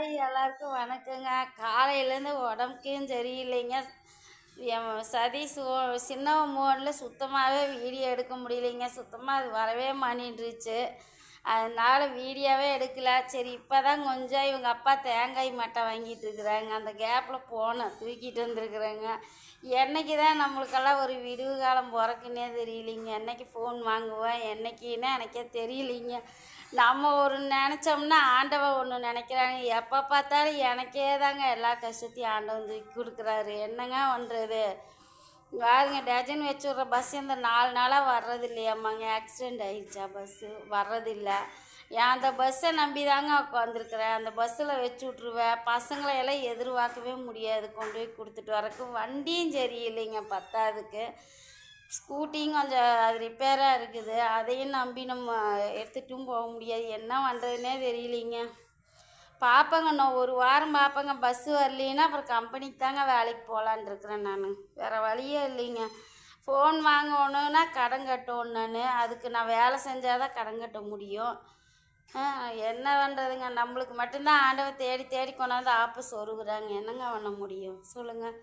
Hi எல்லாருக்கும் வணக்கங்க. காலையிலேருந்து உடம்புக்கும் சரியில்லைங்க. என் சதீஷ் ஓ- சின்ன மோனில் சுத்தமாகவே வீடியோ எடுக்க முடியலைங்க. சுத்தமாக அது வரவே மாட்டின்றுச்சு. அதனால வீடியோவே எடுக்கல. சரி இப்போ தான் கொஞ்சம் இவங்க அப்பா தேங்காய் மட்டை வாங்கிட்டு இருக்கிறாங்க. அந்த கேப்பில் போனேன் தூக்கிட்டு வந்திருக்குறேங்க. என்னைக்கு தான் நம்மளுக்கெல்லாம் ஒரு விடுவு காலம் பிறக்குன்னே தெரியலிங்க. என்றைக்கு ஃபோன் வாங்குவேன் என்னைக்குன்னு எனக்கே தெரியலைங்க. நம்ம ஒரு நினச்சோம்னா ஆண்டவன் ஒன்று நினைக்கிறாங்க எப்போ பார்த்தாலும் எனக்கே தாங்க எல்லா கஷ்டத்தையும் ஆண்டவன் தூக்கி கொடுக்குறாரு. என்னங்க பண்ணுறது பாருங்க டஜன் வச்சு விட்ற பஸ் இந்த நாலு நாளாக வர்றது இல்லையாம்மாங்க ஆக்சிடெண்ட் ஆகிடுச்சா பஸ்ஸு வர்றதில்லை. ஏன் அந்த பஸ்ஸை நம்பி தாங்க உட்காந்துருக்குறேன் அந்த பஸ்ஸில் வச்சு விட்ருவேன் பசங்களை எல்லாம் எதிர்பார்க்கவே முடியாது. கொண்டு போய் கொடுத்துட்டு வரக்கு வண்டியும் சரியில்லைங்க பத்தாதுக்கு. ஸ்கூட்டியும் கொஞ்சம் அது ரிப்பேராக இருக்குது. அதையும் நம்பி நம்ம எடுத்துட்டும் போக முடியாது. என்ன பண்ணுறதுனே தெரியலைங்க. பார்ப்பேங்க நான் ஒரு வாரம் பார்ப்பேங்க பஸ்ஸு வரலைன்னா அப்புறம் கம்பெனிக்கு தாங்க வேலைக்கு போகலான் இருக்கிறேன் நான். வேறு வழியே இல்லைங்க. ஃபோன் வாங்கணுன்னா கடன் கட்டணும் நான். அதுக்கு நான் வேலை செஞ்சால் தான் கடன் கட்ட முடியும். என்ன பண்ணுறதுங்க நம்மளுக்கு மட்டும்தான் ஆண்டவை தேடி தேடி கொண்டாந்து ஆப்பஸ் சொருகுறாங்க என்னங்க பண்ண முடியும்? சொல்லுங்கள்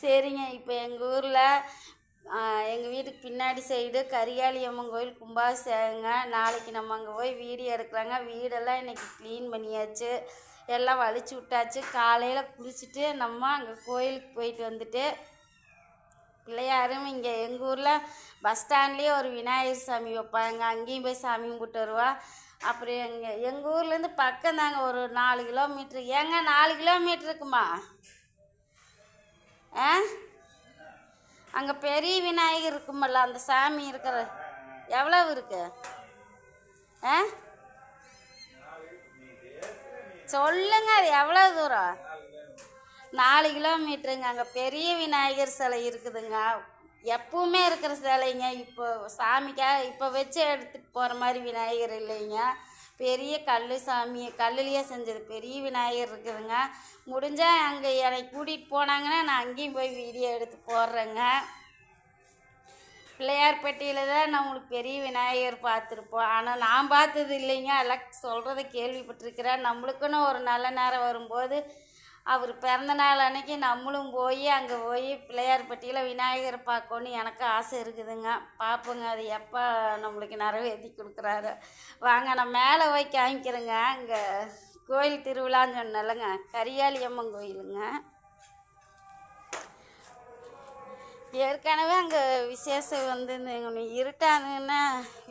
சரிங்க இப்போ எங்கள் ஊரில் எங்கள் வீட்டுக்கு பின்னாடி சைடு கரியாளி அம்மன் கோயில் கும்பாபிஷேகங்க நாளைக்கு நம்ம அங்கே போய் வீடியோ எடுக்கிறாங்க வீடெல்லாம் இன்றைக்கி க்ளீன் பண்ணியாச்சு. எல்லாம் வலிச்சு விட்டாச்சு. காலையில் குளிச்சுட்டு நம்ம அங்கே கோயிலுக்கு போயிட்டு வந்துட்டு பிள்ளையாரும் இங்கே எங்கள் ஊரில் பஸ் ஸ்டாண்ட்லேயே ஒரு விநாயகர் சாமி வைப்பாங்க. அங்கேயும் போய் சாமி கும்பிட்டு வருவா. அப்புறம் எங்கள் எங்கள் ஊர்லேருந்து பக்கம் தாங்க. ஒரு நாலு கிலோமீட்ரு ஏங்க நாலு கிலோமீட்டருக்குமா ஆ? அங்கே பெரிய விநாயகர் இருக்குமல்ல அந்த சாமி இருக்கிற எவ்வளவு இருக்கு? ஆ? சொல்லுங்க அது எவ்வளோ தூரம்? நாலு கிலோமீட்டருங்க அங்கே பெரிய விநாயகர் சிலை இருக்குதுங்க. எப்பவுமே இருக்கிற சிலைங்க இப்போ சாமிக்காக இப்போ வச்சு எடுத்துகிட்டு போகிற மாதிரி விநாயகர் இல்லைங்க. பெரிய கல் சாமி கல்லுலேயே செஞ்சது. பெரிய விநாயகர் இருக்குதுங்க. முடிஞ்சால் அங்கே என்னை கூட்டிகிட்டு போனாங்கன்னா நான் அங்கேயும் போய் வீடியோ எடுத்து போடுறேங்க. பிள்ளையார்பட்டியில் தான் நான் உங்களுக்கு பெரிய விநாயகர் பார்த்துருப்போம். ஆனால் நான் பார்த்தது இல்லைங்க. எல்லாம் சொல்கிறத கேள்விப்பட்டிருக்கிறேன் நம்மளுக்குன்னு ஒரு நல்ல நேரம் வரும்போது அவர் பிறந்த நாள் அன்னைக்கு நம்மளும் போய் அங்கே போய் பிள்ளையார்பட்டியில் விநாயகர் பார்க்கணுன்னு எனக்கு ஆசை இருக்குதுங்க. பார்ப்போங்க அது எப்போ நம்மளுக்கு நிறைவேற்றி கொடுக்குறாரு. வாங்க நான் மேலே போய் காமிக்கிறேங்க. அங்கே கோயில் திருவிழான்னு சொன்னலங்க கரியாளி அம்மன் கோயிலுங்க. ஏற்கனவே அங்கே விசேஷம் வந்து இந்த இருட்டாதுன்னா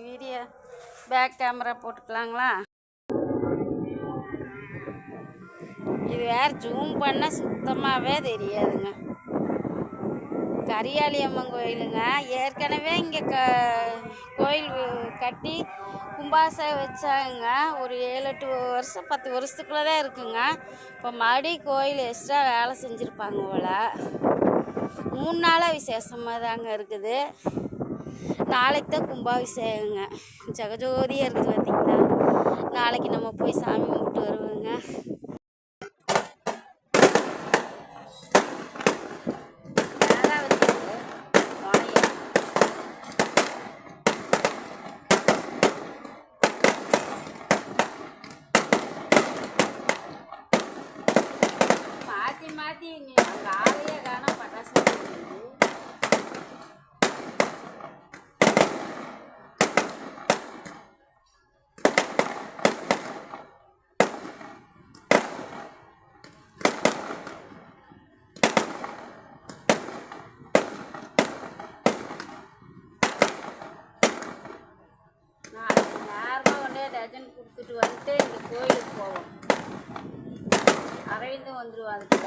வீடியோ பேக் கேமரா போட்டுக்கலாங்களா? இது வேற ஜூம் பண்ணால் சுத்தமாகவே தெரியாதுங்க. கரியாளி அம்மன் கோயிலுங்க. ஏற்கனவே இங்கே க கோயில் கட்டி கும்பாசை வச்சாங்க. ஒரு ஏழு எட்டு வருஷம் பத்து வருஷத்துக்குள்ளே தான் இருக்குங்க. இப்போ மறுபடி கோயில் எக்ஸ்ட்ரா வேலை செஞ்சுருப்பாங்க போல். மூணு நாளாக விசேஷமாக தாங்க இருக்குது. நாளைக்கு தான் கும்பாபிஷேகங்க. ஜெகஜோதியாக இருக்குது பார்த்திங்கன்னா நாளைக்கு நம்ம போய் சாமி கும்பிட்டு வருவோங்க. மாற்றி மாற்றி நீ அங்கே ஆளையே காணோம் டஜன் கொடுத்துட்டு வந்துட்டு இந்த கோயிலுக்கு போவோம். அரவிந்தும் வந்துடுவா அதுக்கு